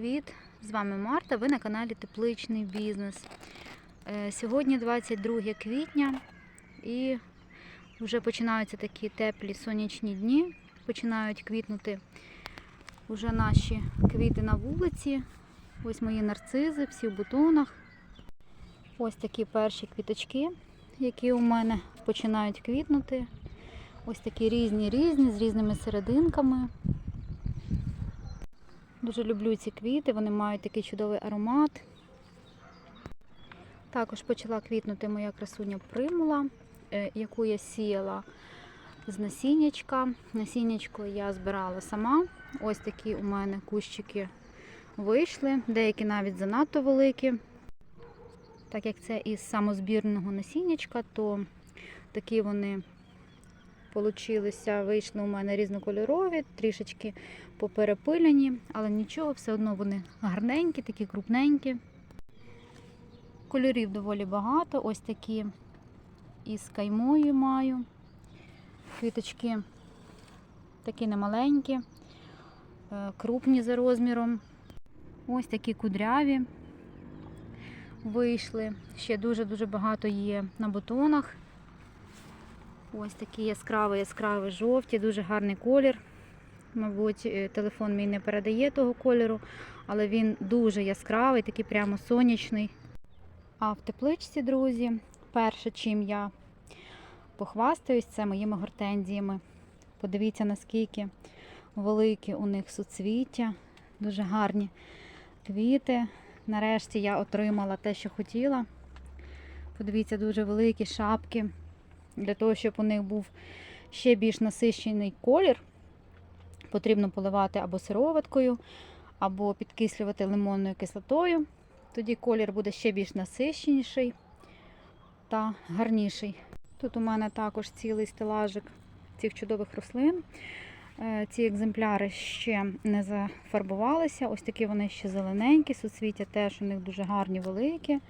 привіт! З вами Марта. Ви на каналі Тепличний бізнес. Е, Сьогодні 22 квітня і вже починаються такі теплі сонячні дні. Починають квітнути вже наші квіти на вулиці. Ось мої нарцизи, всі в бутонах. Ось такі перші квіточки, які у мене починають квітнути. Ось такі різні різні з різними серединками. Дуже люблю ці квіти, вони мають такий чудовий аромат. Також почала квітнути моя красуня примула, е, яку я сіяла з насіннячка. Насіннячко я збирала сама. Ось такі у мене кущики вийшли, деякі навіть занадто великі. Так як це із самозбірного насіннячка, то такі вони получилися, вийшли у мене різнокольорові, трішечки поперепилені, але нічого, все одно вони гарненькі, такі крупненькі. Кольорів доволі багато, ось такі із каймою маю. Квіточки такі немаленькі, е, крупні за розміром. Ось такі кудряві вийшли. Ще дуже-дуже багато є на бутонах. Ось такі яскраві, яскраві жовті, дуже гарний колір. Мабуть, е, телефон мій не передає того кольору, але він дуже яскравий, такий прямо сонячний. А в тепличці, друзі, перше, чим я похвастаюсь, це моїми гортензіями. Подивіться, наскільки великі у них суцвіття, дуже гарні квіти. Нарешті я отримала те, що хотіла. Подивіться, дуже великі шапки. Для того, щоб у них був ще більш насищений колір, потрібно поливати або сироваткою, або підкислювати лимонною кислотою. Тоді колір буде ще більш насищеніший та гарніший. Тут у мене також цілий стелажик цих чудових рослин. Е, Ці екземпляри ще не зафарбувалися. Ось такі вони ще зелененькі, суцвіття теж у них дуже гарні, великі.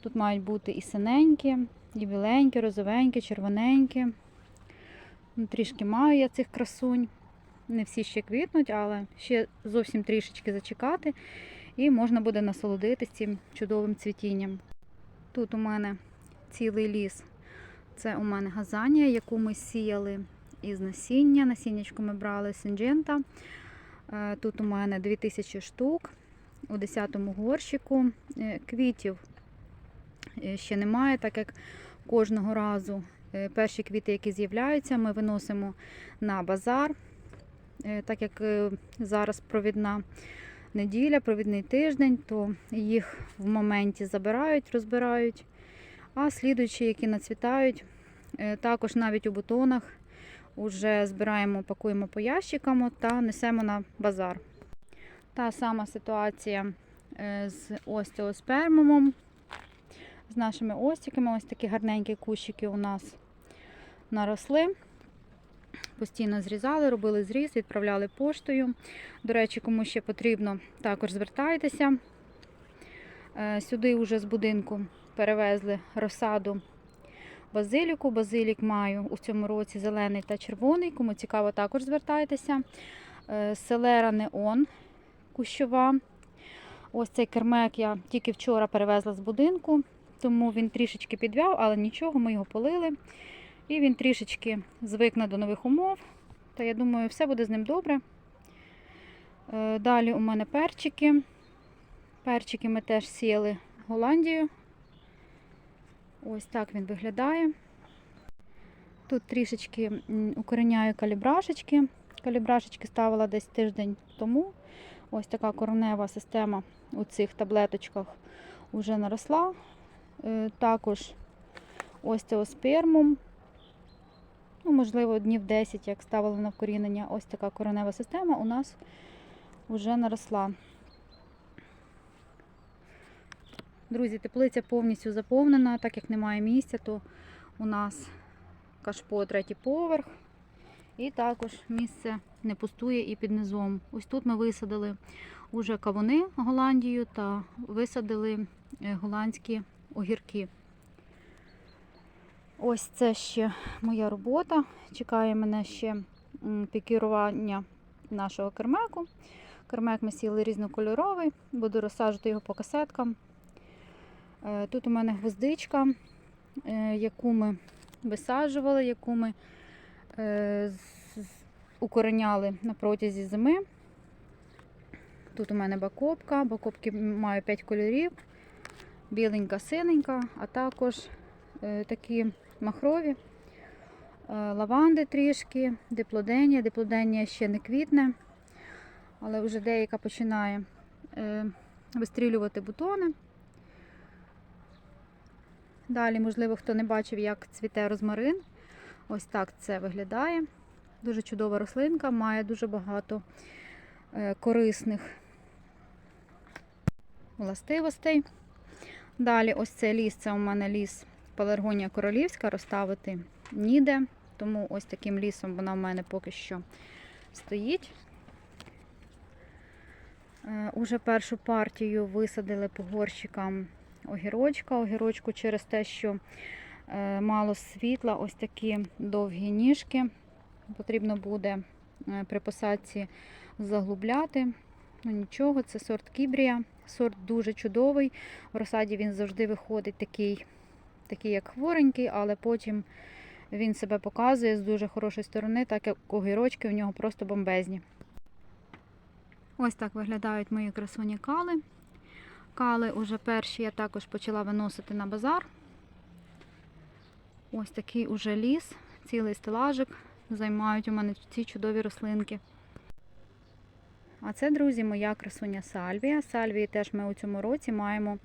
Тут мають бути і синенькі, і біленькі, розовенькі, червоненькі. Ну, Трішки маю я цих красунь. Не всі ще квітнуть, але ще зовсім трішечки зачекати, і можна буде насолодитись цим чудовим цвітінням. Тут у мене цілий ліс. Це у мене газанія, яку ми сіяли із насіння. Насіннячко ми брали синджента. Е, Тут у мене 2000 штук у 10-му горщику. Е, Квітів е, ще немає, так як кожного разу е, перші квіти, які з'являються, ми виносимо на базар. Е, Так як е, зараз провідна неділя, провідний тиждень, то їх в моменті забирають, розбирають. А слідуючі, які нацвітають, також навіть у бутонах вже збираємо, пакуємо по ящикам та несемо на базар. Та сама ситуація з остеоспермумом, з нашими остіками. Ось такі гарненькі кущики у нас наросли. Постійно зрізали, робили зріз, відправляли поштою. До речі, кому ще потрібно, також звертайтеся. Е, Сюди вже з будинку перевезли розсаду базиліку. Базилік маю у цьому році зелений та червоний. Кому цікаво, також звертайтеся. Е, Селера неон кущова. Ось цей кермек я тільки вчора перевезла з будинку, тому він трішечки підвяв, але нічого, ми його полили. І він трішечки звикне до нових умов. Та я думаю, все буде з ним добре. Е, Далі у мене перчики. Перчики ми теж сіяли в Голландію. Ось так він виглядає. Тут трішечки укореняю калібрашечки. Калібрашечки ставила десь тиждень тому. Ось така коренева система у цих таблеточках вже наросла. Е, Також ось теоспермум. Ну, можливо, днів 10, як ставили на вкорінення, ось така коренева система у нас вже наросла. Друзі, теплиця повністю заповнена, так як немає місця, то у нас кашпо третій поверх. І також місце не пустує і під низом. Ось тут ми висадили уже кавуни Голландію та висадили е, голландські огірки. Ось це ще моя робота. Чекає мене ще пікірування нашого кермеку. Кермек ми сіли різнокольоровий, буду розсаджувати його по касеткам. Е, Тут у мене гвоздичка, е, яку ми висаджували, яку ми е, укореняли на протязі зими. Тут у мене бакопка, бакопки маю 5 кольорів, біленька, синенька, а також е, такі махрові, е, лаванди трішки, диплоденія. Диплоденія ще не квітне, але вже деяка починає е, вистрілювати бутони. Далі, можливо, хто не бачив, як цвіте розмарин. Ось так це виглядає. Дуже чудова рослинка, має дуже багато корисних властивостей. Далі, ось цей ліс, це у мене ліс Пеларгонія королівська, розставити ніде. Тому ось таким лісом вона в мене поки що стоїть. Е, Уже першу партію висадили по горщикам огірочка. Огірочку через те, що е, мало світла, ось такі довгі ніжки. Потрібно буде е, при посадці заглубляти. Ну нічого, це сорт Кібрія. Сорт дуже чудовий. В розсаді він завжди виходить такий, такий як хворенький, але потім він себе показує з дуже хорошої сторони, так як огірочки у нього просто бомбезні. Ось так виглядають мої красуні кали. Кали уже перші я також почала виносити на базар. Ось такий уже ліс, цілий стелажик займають у мене ці чудові рослинки. А це, друзі, моя красуня сальвія. Сальвії теж ми у цьому році маємо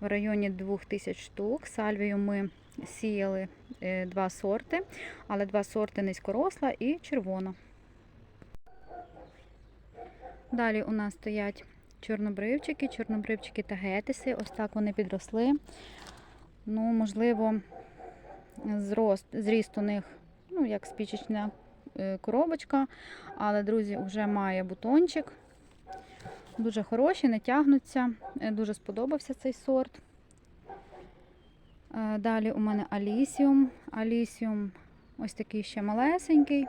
в районі 2000 штук. Сальвію ми сіяли е, два сорти, але два сорти низькоросла і червона. Далі у нас стоять чорнобривчики, чорнобривчики та гетиси. Ось так вони підросли. Ну, можливо, зріст у них, ну, як спічечна коробочка, але, друзі, вже має бутончик. Дуже хороші, не тягнуться. Е, Дуже сподобався цей сорт. Е, Далі у мене алісіум. Алісіум ось такий ще малесенький.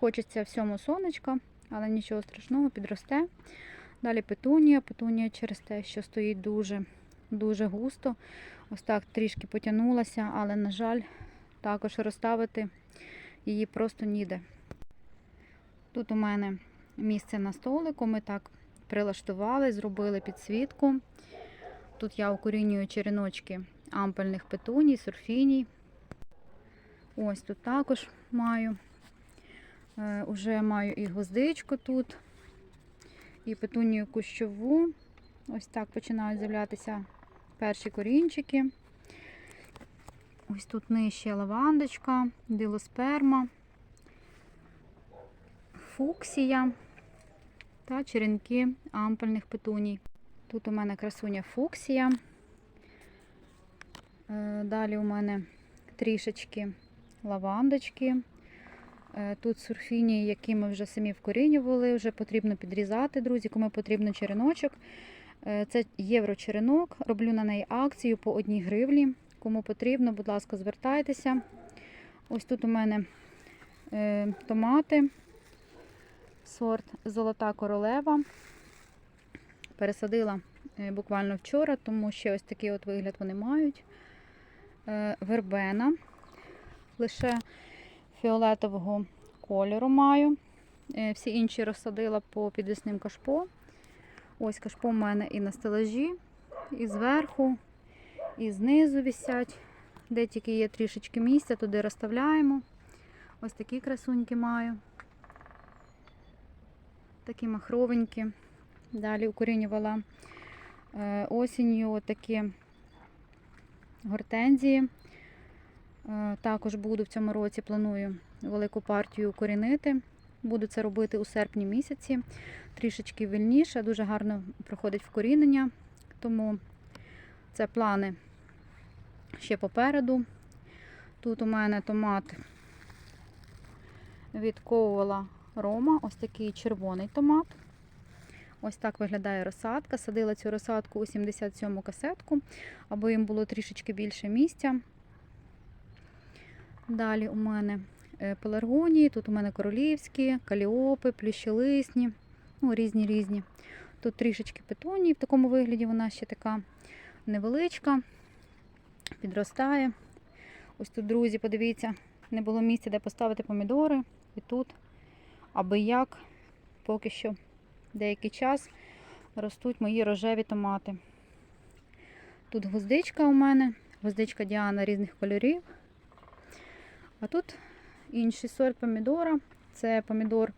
Хочеться всьому сонечка, але нічого страшного, підросте. Далі петунія. Петунія через те, що стоїть дуже, дуже густо. Ось так трішки потягнулася, але, на жаль, також розставити її просто ніде. Тут у мене місце на столику. Ми так прилаштували, зробили підсвітку. Тут я укорінюю череночки ампельних петуній, сурфіній. Ось тут також маю. Е, Уже маю і гвоздичку тут, і петунію кущову. Ось так починають з'являтися перші корінчики. Ось тут нижче лавандочка, дилосперма, фуксія та черенки ампельних петуній. Тут у мене красуня фуксія. Е, Далі у мене трішечки лавандочки. Е, Тут сурфінії, які ми вже самі вкорінювали, вже потрібно підрізати, друзі, кому потрібно череночок. Е, Це євро-черенок. Роблю на неї акцію по одній гривлі. Кому потрібно, будь ласка, звертайтеся. Ось тут у мене е, томати, сорт Золота королева. Пересадила е, буквально вчора, тому що ось такий от вигляд вони мають. Е, Вербена. Лише фіолетового кольору маю. Е, Всі інші розсадила по підвісним кашпо. Ось кашпо в мене і на стелажі, і зверху, і знизу висять. Де тільки є трішечки місця, туди розставляємо. Ось такі красуньки маю. Такі махровенькі. Далі укорінювала е, осінню отакі гортензії. Е, Також буду в цьому році, планую велику партію укорінити. Буду це робити у серпні місяці. Трішечки вільніше, дуже гарно проходить вкорінення, тому це плани ще попереду. Тут у мене томат від Коула Рома, ось такий червоний томат. Ось так виглядає розсадка. Садила цю розсадку у 77-му касетку, аби їм було трішечки більше місця. Далі у мене е, пеларгонії, тут у мене королівські, каліопи, плющелисні. Ну, різні різні. Тут трішечки петунії, в такому вигляді вона ще така невеличка, підростає. Ось тут, друзі, подивіться, не було місця, де поставити помідори. І тут, аби як, поки що деякий час ростуть мої рожеві томати. Тут гвоздичка у мене, гвоздичка Діана різних кольорів. А тут інший сорт помідора. Це помідор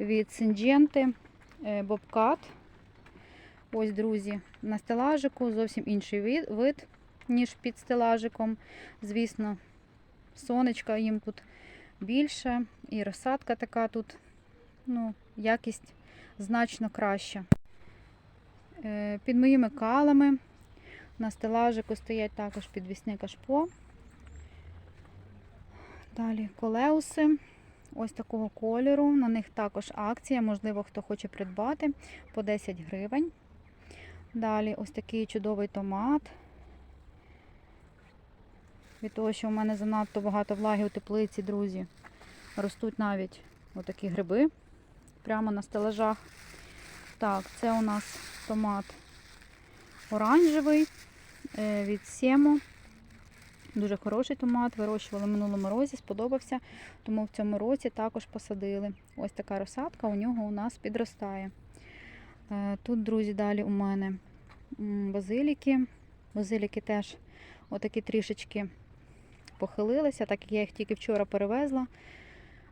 від Синдженти Бобкат. Ось, друзі, на стелажику зовсім інший вид, ніж під стелажиком. Звісно, сонечка їм тут більше, і розсадка така тут, ну, якість значно краща. Е, Під моїми калами на стелажику стоять також підвісне кашпо. Далі колеуси. Ось такого кольору. На них також акція, можливо, хто хоче придбати по 10 гривень. Далі ось такий чудовий томат. Від того, що в мене занадто багато влаги у теплиці, друзі, ростуть навіть отакі гриби прямо на стелажах. Так, це у нас томат оранжевий е, від Сємо. Дуже хороший томат, вирощували в минулому році, сподобався, тому в цьому році також посадили. Ось така розсадка у нього у нас підростає. Е, Тут, друзі, далі у мене базиліки. Базиліки теж отакі трішечки похилилися, так як я їх тільки вчора перевезла.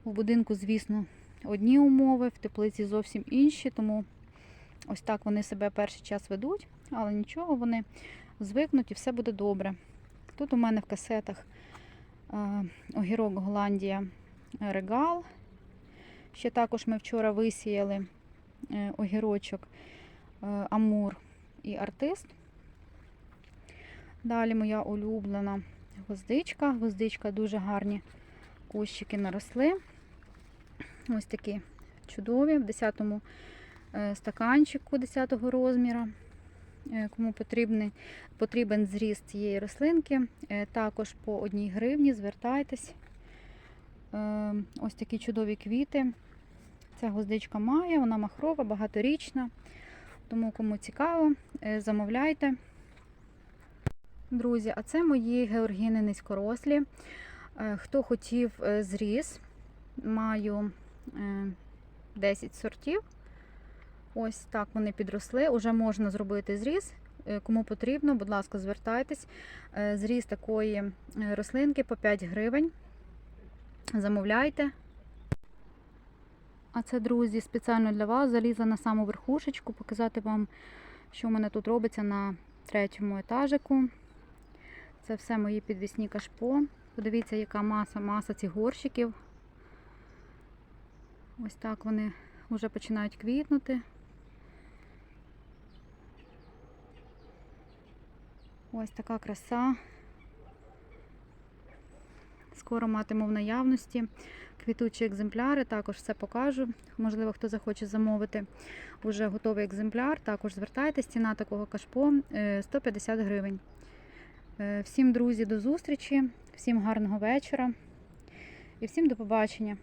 В будинку, звісно, одні умови, в теплиці зовсім інші, тому ось так вони себе перший час ведуть, але нічого, вони звикнуть і все буде добре. Тут у мене в касетах е, огірок Голландія Регал. Ще також ми вчора висіяли огірочок е, Амур і артист. Далі моя улюблена гвоздичка. Гвоздичка дуже гарні кущики наросли. Ось такі чудові, в 10-му е, стаканчику 10-го розміра. Е, Кому потрібний, потрібен зріст цієї рослинки, е, також по одній гривні звертайтесь. Е, Ось такі чудові квіти. Ця гвоздичка має, вона махрова, багаторічна. Тому кому цікаво, е, замовляйте. Друзі, а це мої георгіни низькорослі. Е, Хто хотів е, зріз, маю е, 10 сортів. Ось так вони підросли. Уже можна зробити зріз. Кому потрібно, будь ласка, звертайтесь. Зріз такої рослинки по 5 гривень. Замовляйте. А це, друзі, спеціально для вас залізла на саму верхушечку, показати вам, що в мене тут робиться на третьому етажику. Це все мої підвісні кашпо. Подивіться, яка маса, маса цих горщиків. Ось так вони вже починають квітнути. Ось така краса. Скоро матиму в наявності квітучі екземпляри, також все покажу. Можливо, хто захоче замовити вже готовий екземпляр, також звертайтеся, ціна такого кашпо е, 150 гривень. Е, Всім, друзі, до зустрічі, всім гарного вечора і всім до побачення.